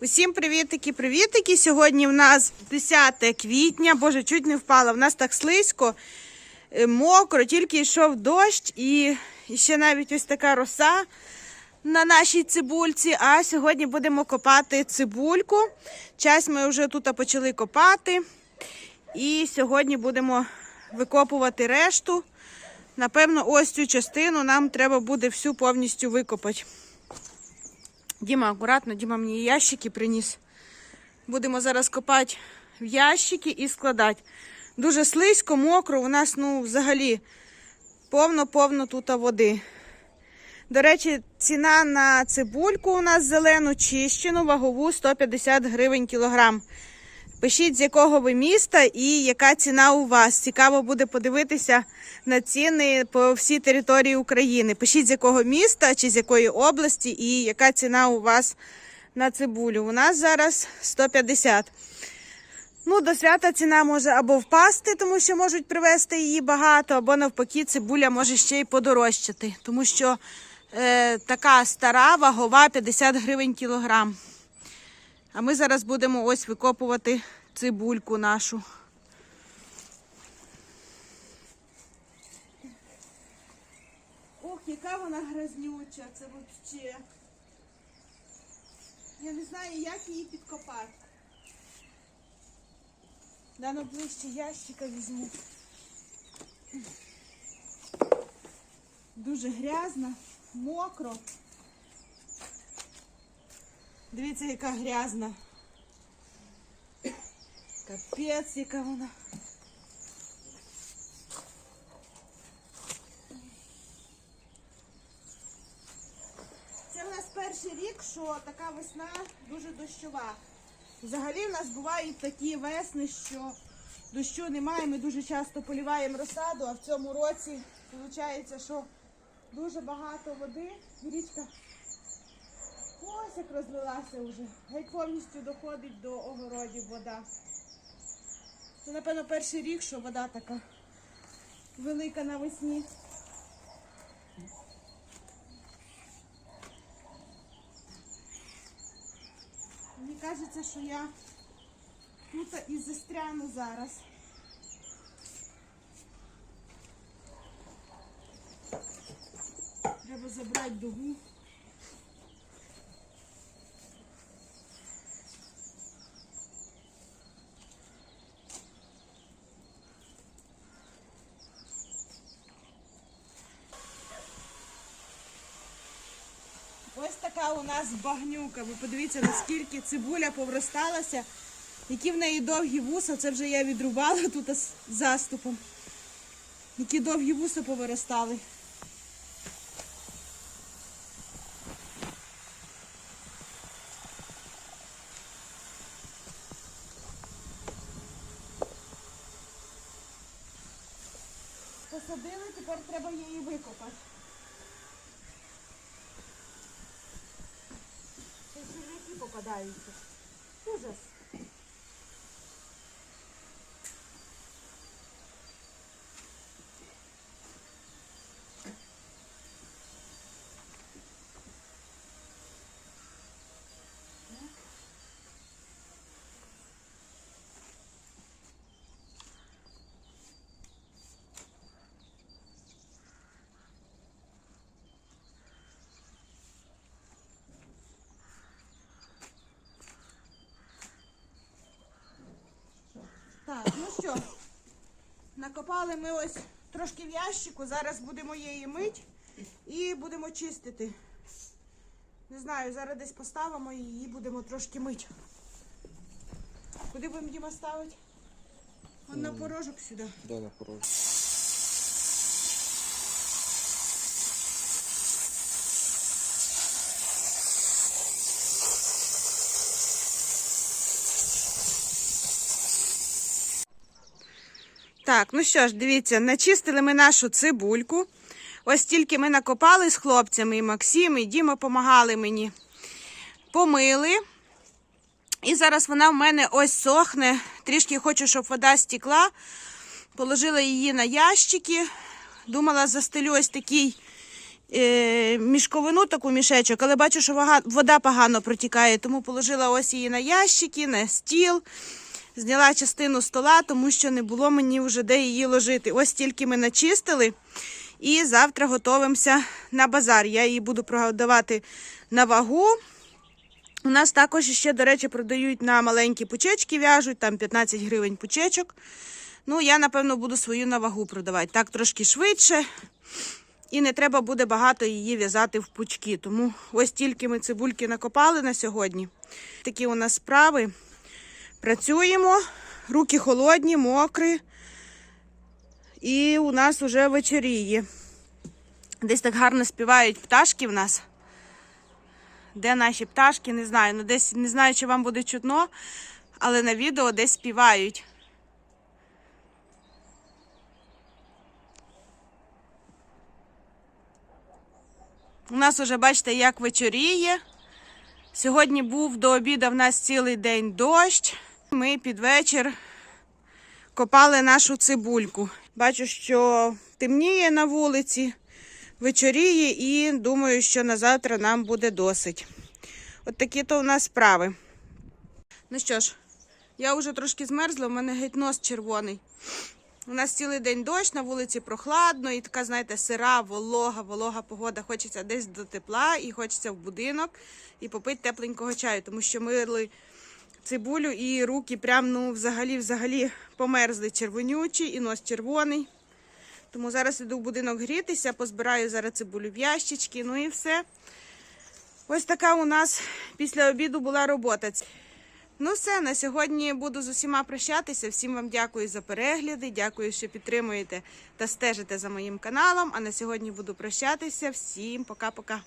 Усім привітики, привітики. Сьогодні в нас 10 квітня. Боже, чуть не впала. В нас так слизько, е, мокро, тільки йшов дощ і, і ще навіть ось така роса на нашій цибульці. А сьогодні будемо копати цибульку. Час ми вже тут почали копати. І сьогодні будемо викопувати решту. Напевно, ось цю частину нам треба буде всю повністю викопати. Діма, акуратно, Діма мені ящики приніс. Будемо зараз копати в ящики і складати. Дуже слизько, мокро, у нас ну, взагалі повно-повно тут води. До речі, ціна на цибульку у нас зелену чищену, вагову 150 гривень кілограм. Пишіть, з якого ви міста і яка ціна у вас. Цікаво буде подивитися на ціни по всій території України. Пишіть, з якого міста чи з якої області і яка ціна у вас на цибулю. У нас зараз 150. Ну, до свята ціна може або впасти, тому що можуть привезти її багато, або навпаки, цибуля може ще й подорожчати, тому що е, така стара вагова 50 гривень кілограм. А ми зараз будемо ось викопувати цибульку нашу. Ох, яка вона грязнюча, це взагалі. Я не знаю, як її підкопати. Да, ну ближче ящика візьму. Дуже грязно, мокро. Дивіться, яка грязна. Капець, яка вона. Це в нас перший рік, що така весна дуже дощова. Взагалі в нас бувають такі весни, що дощу немає. Ми дуже часто поліваємо розсаду, а в цьому році виходить, що дуже багато води. Річка Ось як розлилася вже. Геть повністю доходить до огородів вода. Це, напевно, перший рік, що вода така велика навесні. Мені кажеться, що я тут і застряну зараз. Треба забрати дугу. Така у нас багнюка. Ви подивіться, наскільки цибуля повросталася, які в неї довгі вуса. Це вже я відрубала тут заступом. Які довгі вуса повиростали. Посадили, тепер треба її викопати. Це сірники попадаються. Ужас. Так, ну що, накопали ми ось трошки в ящику, зараз будемо її мити і будемо чистити. Не знаю, зараз десь поставимо і її будемо трошки мити. Куди будемо Діма ставити? Вон на порожок сюди. Да, на порожі. Так, ну що ж, дивіться, начистили ми нашу цибульку. Ось тільки ми накопали з хлопцями, і Максим, і Діма допомагали мені. Помили. І зараз вона в мене ось сохне. Трішки хочу, щоб вода стекла. Положила її на ящики. Думала, застелю ось такий е, мішковину, таку мішечок, але бачу, що вода погано протікає, тому положила ось її на ящики, на стіл. Зняла частину стола, тому що не було мені вже де її ложити. Ось тільки ми начистили. І завтра готуємося на базар. Я її буду продавати на вагу. У нас також ще, до речі, продають на маленькі пучечки, в'яжуть, там 15 гривень пучечок. Ну, я, напевно, буду свою на вагу продавати. Так трошки швидше. І не треба буде багато її в'язати в пучки. Тому ось тільки ми цибульки накопали на сьогодні. Такі у нас справи. Працюємо, руки холодні, мокрі. І у нас вже вечоріє. Десь так гарно співають пташки в нас. Де наші пташки, не знаю. Ну, десь не знаю, чи вам буде чутно, але на відео десь співають. У нас уже, бачите, як вечоріє. Сьогодні був до обіду в нас цілий день дощ. Ми під вечір копали нашу цибульку. Бачу, що темніє на вулиці, вечоріє і думаю, що на завтра нам буде досить. От такі то у нас справи. Ну що ж, я вже трошки змерзла, у мене геть нос червоний. У нас цілий день дощ, на вулиці прохладно і така, знаєте, сира, волога, волога погода. Хочеться десь до тепла і хочеться в будинок і попити тепленького чаю, тому що мили цибулю і руки прям, ну, взагалі, взагалі померзли червонючі і нос червоний. Тому зараз іду в будинок грітися, позбираю зараз цибулю в ящички, ну і все. Ось така у нас після обіду була робота. Ну все, на сьогодні буду з усіма прощатися. Всім вам дякую за перегляди, дякую, що підтримуєте та стежите за моїм каналом. А на сьогодні буду прощатися. Всім пока-пока.